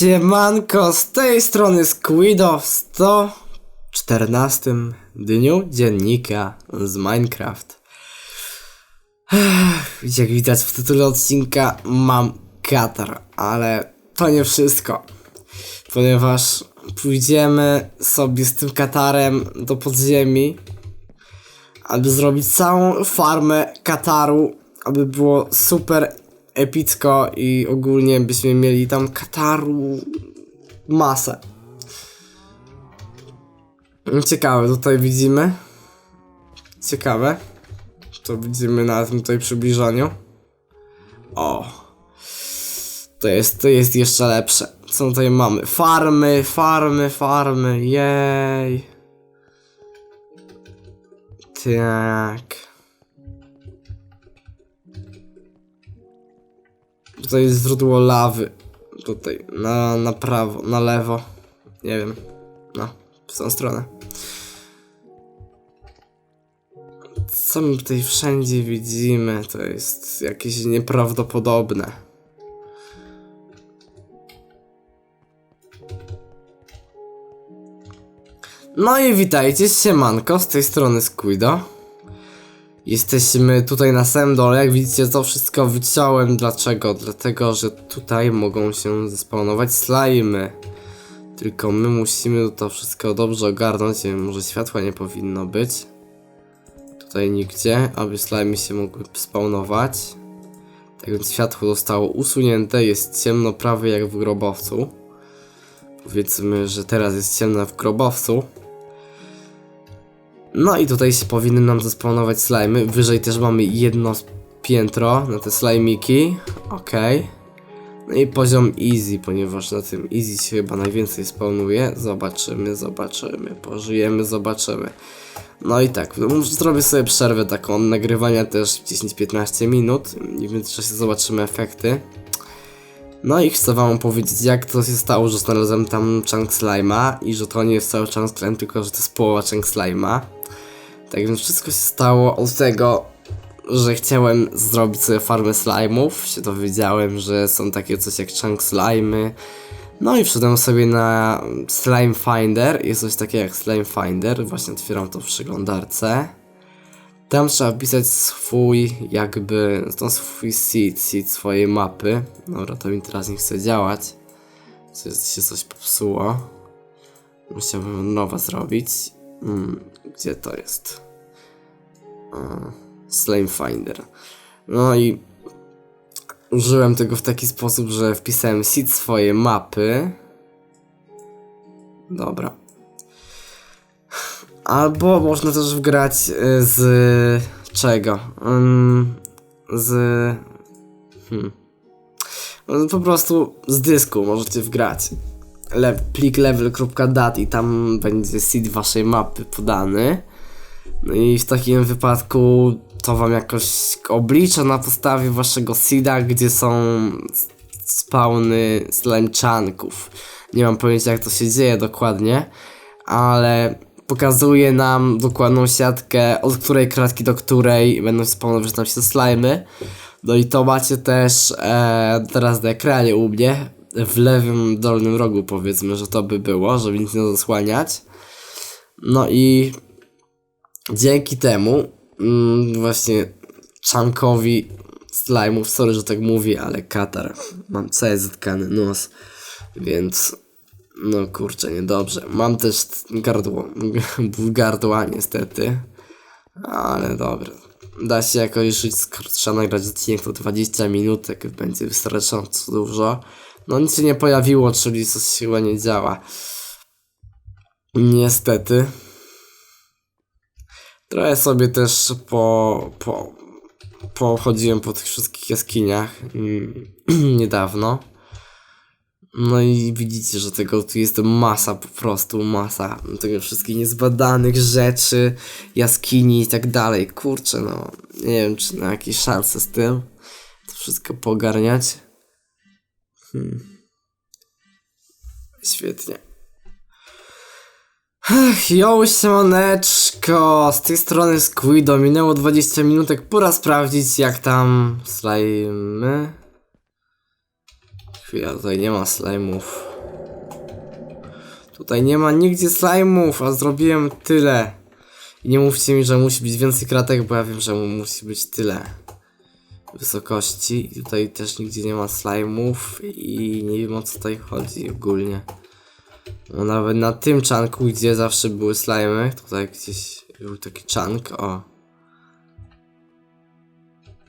Siemanko, z tej strony Squido w 114 dniu dziennika z Minecraft. Jak widać w tytule odcinka mam katar, ale to nie wszystko. Ponieważ pójdziemy sobie z tym katarem do podziemi, aby zrobić całą farmę kataru, aby było super epicko i ogólnie byśmy mieli tam kataru masę. Ciekawe, tutaj widzimy. Ciekawe. To widzimy na tym tutaj przybliżaniu. O. To jest, to jest jeszcze lepsze. Co tutaj mamy? Farmy, farmy, farmy, jej. Tak. Tutaj jest źródło lawy. Tutaj, na, na prawo, na lewo. Nie wiem. No, w tą stronę. Co my tutaj wszędzie widzimy, to jest jakieś nieprawdopodobne. No i witajcie, siemanko, z tej strony Squido. Jesteśmy tutaj na samym dole, jak widzicie to wszystko wyciąłem. Dlaczego? Dlatego, że tutaj mogą się zespawnować slimy. Tylko my musimy to wszystko dobrze ogarnąć, nie wiem, może światła nie powinno być. Tutaj nigdzie, aby slimy się mogły spawnować. Tak więc światło zostało usunięte, jest ciemno prawie jak w grobowcu. Powiedzmy, że teraz jest ciemno w grobowcu. No i tutaj powinny nam zespawnować slimy. Wyżej też mamy jedno piętro na te slimiki. Okej. No i poziom easy, ponieważ na tym easy się chyba najwięcej spawnuje. Zobaczymy, zobaczymy, pożyjemy, zobaczymy. No i tak, no zrobię sobie przerwę taką nagrywania też 10-15 minut i w międzyczasie zobaczymy efekty. No i chcę wam powiedzieć jak to się stało, że znalazłem tam chunk slime'a i że to nie jest cały chunk slime, tylko że to jest połowa chunk slime'a. Tak więc wszystko się stało od tego, że chciałem zrobić sobie farmę slime'ów, się dowiedziałem, że są takie coś jak chunk slime'y. No i wszedłem sobie na Slime Finder, jest coś takiego jak Slime Finder, właśnie otwieram to w przeglądarce. Tam trzeba wpisać swój, jakby, to swój seed, seed swojej mapy. Dobra, to mi teraz nie chce działać. Coś, się coś popsuło. Musiałbym nowa zrobić. Mm, gdzie to jest? Slime Finder. No i użyłem tego w taki sposób, że wpisałem seed swojej mapy. Dobra. Albo można też wgrać y, z czego? Ym, z. Hmm. Po prostu z dysku możecie wgrać. Le plik level.dat i tam będzie seed waszej mapy podany. No i w takim wypadku to wam jakoś oblicza na podstawie waszego seeda, gdzie są spawny slime chunków. Nie mam pojęcia jak to się dzieje dokładnie, ale pokazuje nam dokładną siatkę, od której kratki do której będą spawnować nam się slimy. No i to macie też e, teraz na ekranie u mnie, w lewym dolnym rogu powiedzmy, że to by było, żeby nic nie zasłaniać. No i dzięki temu mm, właśnie chunkowi slime'ów, sorry, że tak mówię, ale katar, mam cały zatkany nos, więc no kurczę, niedobrze. Mam też gardło, gardła niestety, ale dobra. Da się jakoś żyć, skoro trzeba nagrać odcinek to 20 minut, jak będzie wystarczająco dużo. No nic się nie pojawiło, czyli coś chyba nie działa. Niestety. Trochę sobie też po, po, pochodziłem po tych wszystkich jaskiniach mm, niedawno. No i widzicie, że tego tu jest masa, po prostu masa tego wszystkich niezbadanych rzeczy, jaskini i tak dalej. Kurczę, no nie wiem, czy na jakieś szanse z tym to wszystko pogarniać. Hmm. Świetnie. Ach, Jo, siemaneczko, z tej strony Squido, minęło 20 minutek, pora sprawdzić jak tam slimy. Chwila, tutaj nie ma slime'ów. Tutaj nie ma nigdzie slime'ów, a zrobiłem tyle. I nie mówcie mi, że musi być więcej kratek, bo ja wiem, że mu musi być tyle wysokości. Tutaj też nigdzie nie ma slime'ów i nie wiem o co tutaj chodzi ogólnie. No nawet na tym czanku, gdzie zawsze były slimy, tutaj gdzieś był taki czank, o.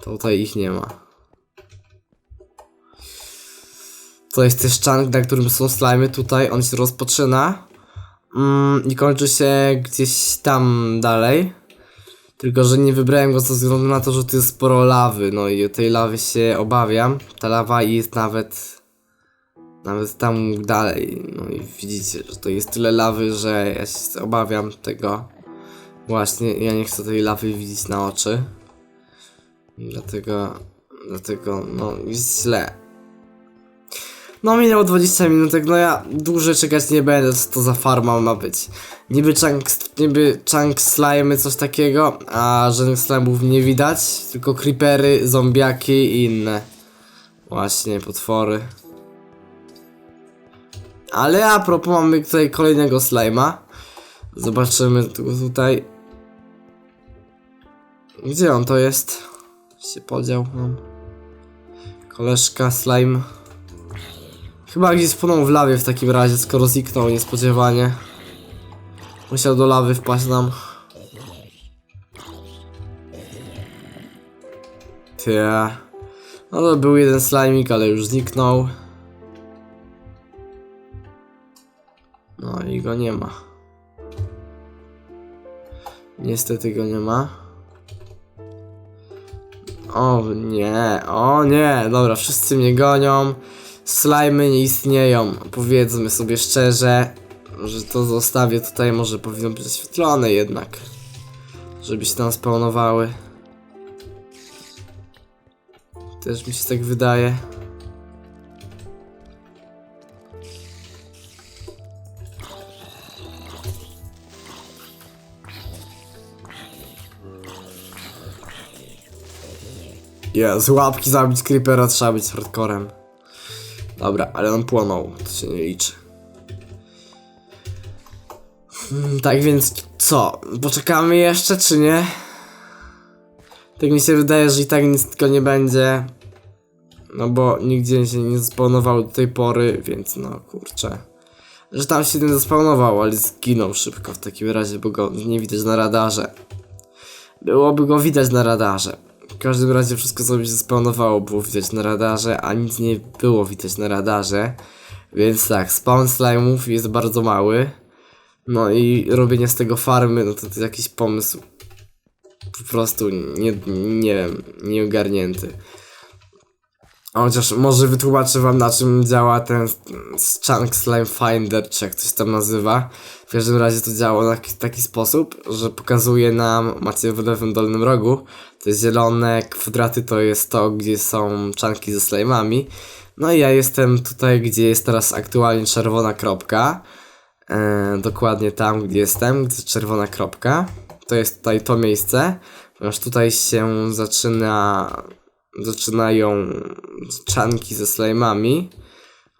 To tutaj ich nie ma. To jest też czank, na którym są slimy, tutaj on się rozpoczyna mm, i kończy się gdzieś tam dalej. Tylko, że nie wybrałem go ze względu na to, że tu jest sporo lawy, no i tej lawy się obawiam. Ta lawa jest nawet nawet tam dalej. No i widzicie, że to jest tyle lawy, że ja się obawiam tego. Właśnie, ja nie chcę tej lawy widzieć na oczy. Dlatego, dlatego, no, jest źle. No minęło 20 minutek, no ja dłużej czekać nie będę, co to za farma ma być. Niby chunk, niby chunk slime, coś takiego, a żadnych slime'ów nie widać, tylko creepery, zombiaki i inne. Właśnie, potwory. Ale a propos mamy tutaj kolejnego slime'a. Zobaczymy tu- tutaj. Gdzie on to jest? Się podział mam. Koleżka slime. Chyba gdzieś spłynął w lawie w takim razie, skoro zniknął niespodziewanie. Musiał do lawy wpaść nam. Tie. No to był jeden slimik, ale już zniknął. No i go nie ma. Niestety go nie ma. O nie, o nie, dobra, wszyscy mnie gonią. Slajmy nie istnieją. Powiedzmy sobie szczerze, że to zostawię tutaj, może powinno być oświetlone jednak. Żeby się tam spawnowały. Też mi się tak wydaje. Jest, łapki zabić creepera trzeba być hardcorem. Dobra, ale on płonął, to się nie liczy. Hmm, tak więc co? Poczekamy jeszcze, czy nie? Tak mi się wydaje, że i tak nic tylko nie będzie. No bo nigdzie się nie zespawnował do tej pory, więc no kurczę. Że tam się jeden zespawnował, ale zginął szybko w takim razie, bo go nie widać na radarze. Byłoby go widać na radarze. W każdym razie wszystko mi się spawnowało było widać na radarze, a nic nie było widać na radarze. Więc tak, spawn slime'ów jest bardzo mały. No i robienie z tego farmy, no to, to jest jakiś pomysł po prostu nie, nie wiem, nieogarnięty. Chociaż może wytłumaczę wam na czym działa ten Chunk Slime Finder, czy jak coś tam nazywa. W każdym razie to działa na taki- sposób, że pokazuje nam, macie w lewym dolnym rogu, te zielone kwadraty to jest to, gdzie są czanki ze slime'ami. No i ja jestem tutaj, gdzie jest teraz aktualnie czerwona kropka. E, dokładnie tam, gdzie jestem, gdzie czerwona kropka. To jest tutaj to miejsce, ponieważ tutaj się zaczyna, zaczynają czanki ze slime'ami.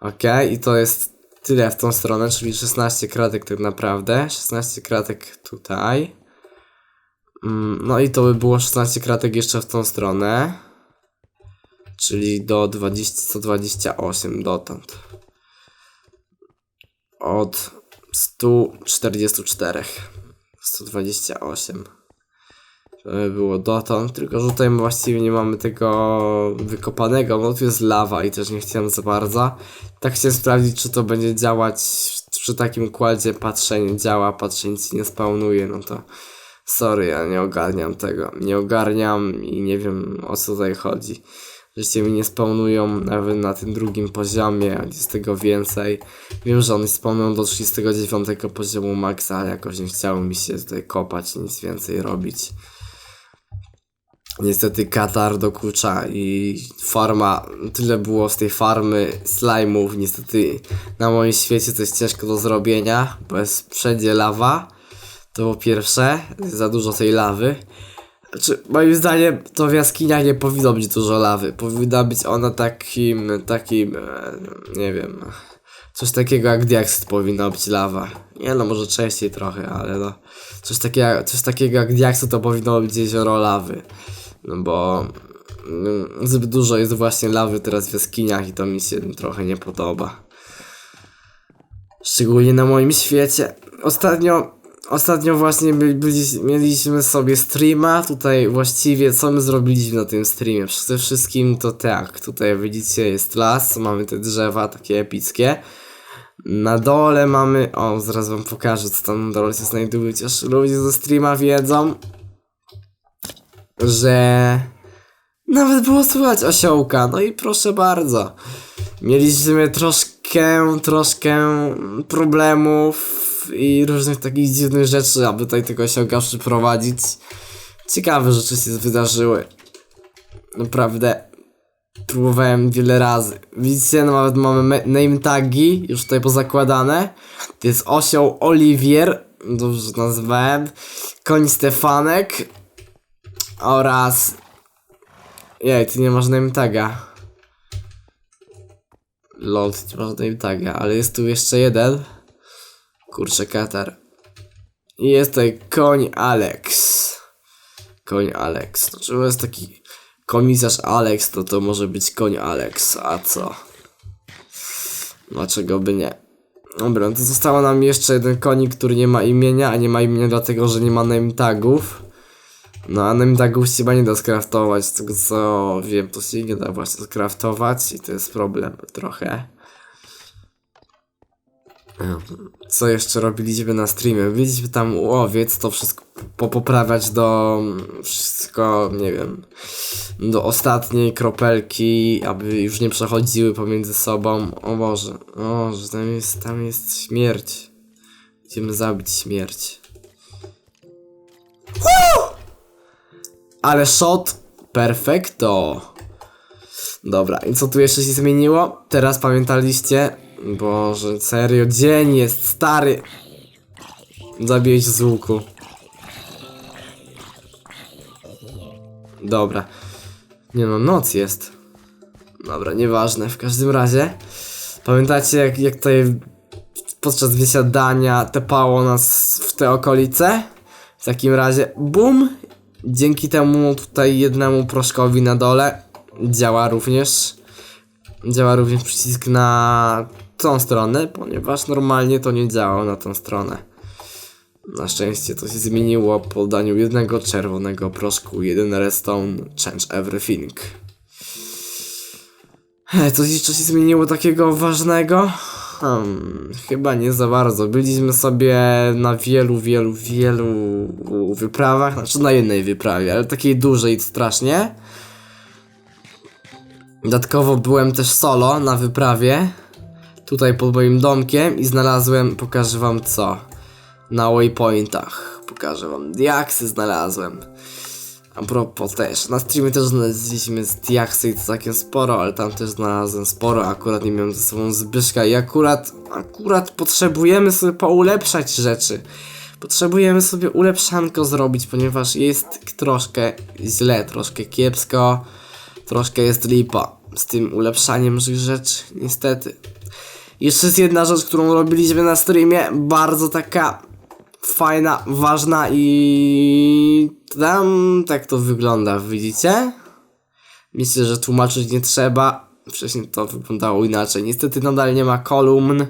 Ok, i to jest tyle w tą stronę, czyli 16 kratek tak naprawdę. 16 kratek tutaj. Mm, No i to by było 16 kratek jeszcze w tą stronę. Czyli do 20, 128 dotąd. Od 144. 128. By było dotąd, tylko że tutaj właściwie nie mamy tego wykopanego, no tu jest lawa i też nie chciałem za bardzo. Tak chciałem sprawdzić, czy to będzie działać przy takim układzie, patrzenie działa, patrzenie nic nie spawnuje, no to sorry, ja nie ogarniam tego, nie ogarniam i nie wiem o co tutaj chodzi. Życie mi nie spawnują nawet na tym drugim poziomie, jest tego więcej. Wiem, że one spawnują do 39 poziomu maxa, ale jakoś nie chciało mi się tutaj kopać nic więcej robić. Niestety Katar dokucza i farma, tyle było z tej farmy slime'ów, niestety na moim świecie to jest ciężko do zrobienia, bo jest wszędzie lawa, to po pierwsze, za dużo tej lawy. Znaczy, moim zdaniem to w jaskiniach nie powinno być dużo lawy, powinna być ona takim, takim, e, nie wiem, Coś takiego jak diaksyt powinno być lawa. Nie no, może częściej trochę, ale no. Coś takiego, coś takiego jak diaksyt to powinno być jezioro lawy. No bo mm, zbyt dużo jest właśnie lawy teraz w jaskiniach i to mi się trochę nie podoba. Szczególnie na moim świecie. Ostatnio, ostatnio właśnie by, mieliśmy sobie streama. Tutaj właściwie co my zrobiliśmy na tym streamie? Przede wszystkim to tak, tutaj widzicie jest las, mamy te drzewa takie epickie. Na dole mamy, o zaraz wam pokażę co tam na dole się znajduje, chociaż ludzie ze streama wiedzą, że nawet było słychać osiołka, no i proszę bardzo. Mieliśmy troszkę, troszkę problemów i różnych takich dziwnych rzeczy, aby tutaj tego osiołka przyprowadzić. Ciekawe rzeczy się wydarzyły. Naprawdę. Próbowałem wiele razy. Widzicie, no nawet mamy me- name tagi już tutaj pozakładane. To jest osioł Oliwier, dobrze nazwałem. Koń Stefanek oraz... Jej, ty nie masz name taga. Lol, ty nie masz name taga, ale jest tu jeszcze jeden. Kurczę, katar. I jest tutaj koń Alex. Koń Alex. No, czy jest taki komisarz Alex, to to może być koń Alex, a co? Dlaczego by nie? Dobra, no to zostało nam jeszcze jeden konik, który nie ma imienia, a nie ma imienia dlatego, że nie ma name tagów. No a tagów się chyba nie da skraftować, z tego co wiem, to się nie da właśnie skraftować i to jest problem trochę. Co jeszcze robiliśmy na streamie? Byliśmy tam u owiec, to wszystko popoprawiać do mm, wszystko, nie wiem, do ostatniej kropelki, aby już nie przechodziły pomiędzy sobą. O Boże, o Boże, tam jest, tam jest śmierć. Idziemy zabić śmierć. Woo! Ale shot perfecto. Dobra, i co tu jeszcze się zmieniło? Teraz pamiętaliście? Boże, serio, dzień jest stary. Cię z łuku. Dobra. Nie no, noc jest. Dobra, nieważne. W każdym razie, pamiętacie jak, jak tutaj podczas wysiadania tepało nas w te okolice? W takim razie, bum! Dzięki temu tutaj jednemu proszkowi na dole działa również działa również przycisk na tą stronę, ponieważ normalnie to nie działało na tą stronę. Na szczęście to się zmieniło po daniu jednego czerwonego proszku, jeden redstone, change everything. Coś jeszcze się zmieniło takiego ważnego? Hmm, chyba nie za bardzo. Byliśmy sobie na wielu, wielu, wielu wyprawach, znaczy na jednej wyprawie, ale takiej dużej strasznie. Dodatkowo byłem też solo na wyprawie. Tutaj pod moim domkiem i znalazłem, pokażę wam co. Na waypointach. Pokażę wam. Diaksy znalazłem. A propos też. Na streamie też znaleźliśmy diaksy i to całkiem sporo, ale tam też znalazłem sporo. Akurat nie miałem ze sobą Zbyszka i akurat, akurat potrzebujemy sobie poulepszać rzeczy. Potrzebujemy sobie ulepszanko zrobić, ponieważ jest troszkę źle, troszkę kiepsko. Troszkę jest lipa z tym ulepszaniem rzeczy, niestety. Jeszcze jest jedna rzecz, którą robiliśmy na streamie, bardzo taka fajna, ważna i tam tak to wygląda, widzicie? Myślę, że tłumaczyć nie trzeba. Wcześniej to wyglądało inaczej. Niestety nadal nie ma kolumn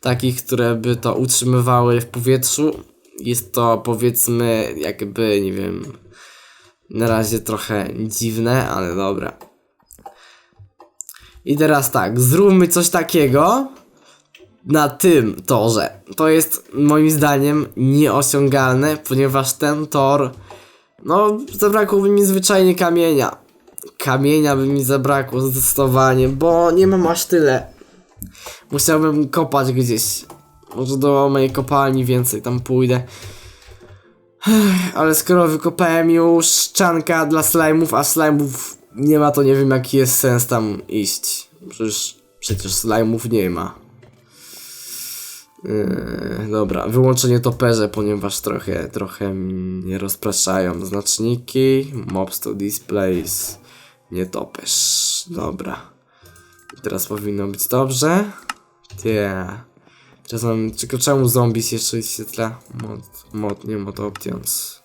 takich, które by to utrzymywały w powietrzu. Jest to powiedzmy jakby, nie wiem, na razie trochę dziwne, ale dobra. I teraz tak, zróbmy coś takiego na tym torze. To jest moim zdaniem nieosiągalne, ponieważ ten tor, no zabrakłoby mi zwyczajnie kamienia. Kamienia by mi zabrakło zdecydowanie, bo nie mam aż tyle. Musiałbym kopać gdzieś. Może do mojej kopalni więcej tam pójdę. Ale skoro wykopałem już ścianka dla slime'ów, a slime'ów nie ma, to nie wiem jaki jest sens tam iść. Przecież, przecież slime'ów nie ma. Yy, dobra, wyłączenie toperze, ponieważ trochę, trochę mnie rozpraszają znaczniki. Mobs to displays. Nie topesz. Dobra. Teraz powinno być dobrze. Yeah. Teraz mam, tylko czemu zombies jeszcze wyświetla? Mod, mod, nie mod options.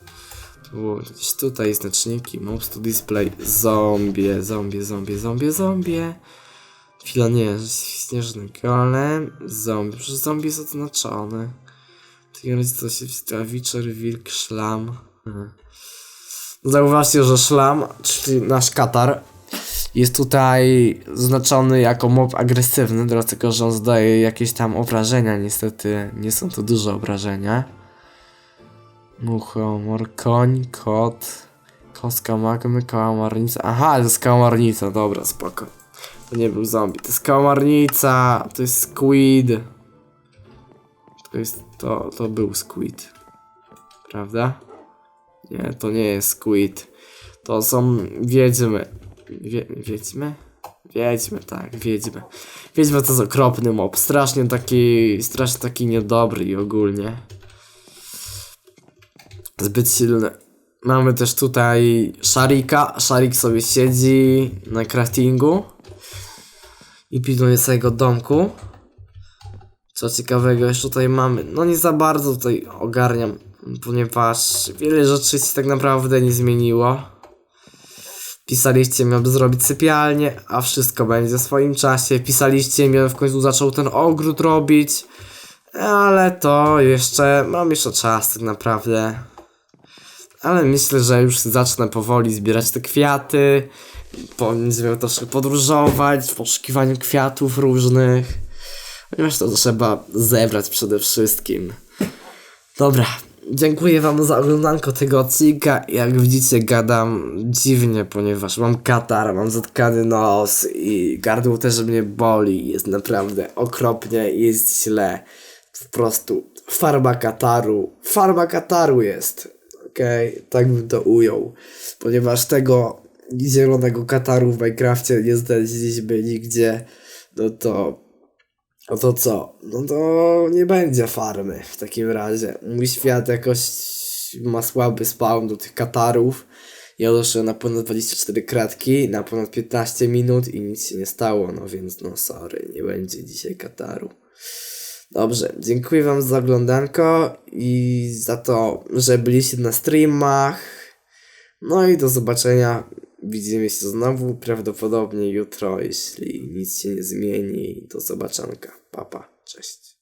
Tu gdzieś tutaj znaczniki, mobs to display, zombie, zombie, zombie, zombie, zombie. Chwila, nie, śnieżny golem, zombie, przecież zombie jest oznaczony. W takim razie to się wstawia Witcher, wilk, szlam. Mhm. Zauważcie, że szlam, czyli nasz katar, jest tutaj zaznaczony jako mob agresywny, dlatego że on zdaje jakieś tam obrażenia. Niestety nie są to duże obrażenia. Muchomor, koń, kot, kostka magmy, kałamarnica. Aha, to jest kałamarnica, dobra, spoko. To nie był zombie, to jest kałamarnica, to jest squid. To jest, to, to był squid. Prawda? Nie, to nie jest squid. To są wiedźmy. Wie, wiedźmy? Wiedźmy, tak, wiedźmy. Wiedźmy to jest okropny mob. Strasznie taki, strasznie taki niedobry i ogólnie. Zbyt silny. Mamy też tutaj Sharika. Sharik sobie siedzi na craftingu i pilnuje swojego domku. Co ciekawego jeszcze tutaj mamy? No nie za bardzo tutaj ogarniam, ponieważ wiele rzeczy się tak naprawdę nie zmieniło. Pisaliście mi, zrobić sypialnię, a wszystko będzie w swoim czasie. Pisaliście mi, abym w końcu zaczął ten ogród robić, ale to jeszcze, mam jeszcze czas tak naprawdę. Ale myślę, że już zacznę powoli zbierać te kwiaty. Miał troszkę podróżować w poszukiwaniu kwiatów różnych. Ponieważ to trzeba zebrać przede wszystkim. Dobra, dziękuję wam za oglądanko tego odcinka. Jak widzicie gadam dziwnie, ponieważ mam katar, mam zatkany nos i gardło też mnie boli. Jest naprawdę okropnie, jest źle. Po prostu farba kataru. Farba kataru jest. Okej, tak bym to ujął. Ponieważ tego zielonego kataru w Minecrafcie nie znaleźliśmy nigdzie, no to no to co? No to nie będzie farmy w takim razie. Mój świat jakoś ma słaby spawn do tych katarów. Ja doszedłem na ponad 24 kratki, na ponad 15 minut i nic się nie stało, no więc no sorry, nie będzie dzisiaj kataru. Dobrze, dziękuję wam za oglądanko i za to, że byliście na streamach. No i do zobaczenia. Widzimy się znowu prawdopodobnie jutro, jeśli nic się nie zmieni. Do zobaczonka. Papa, cześć.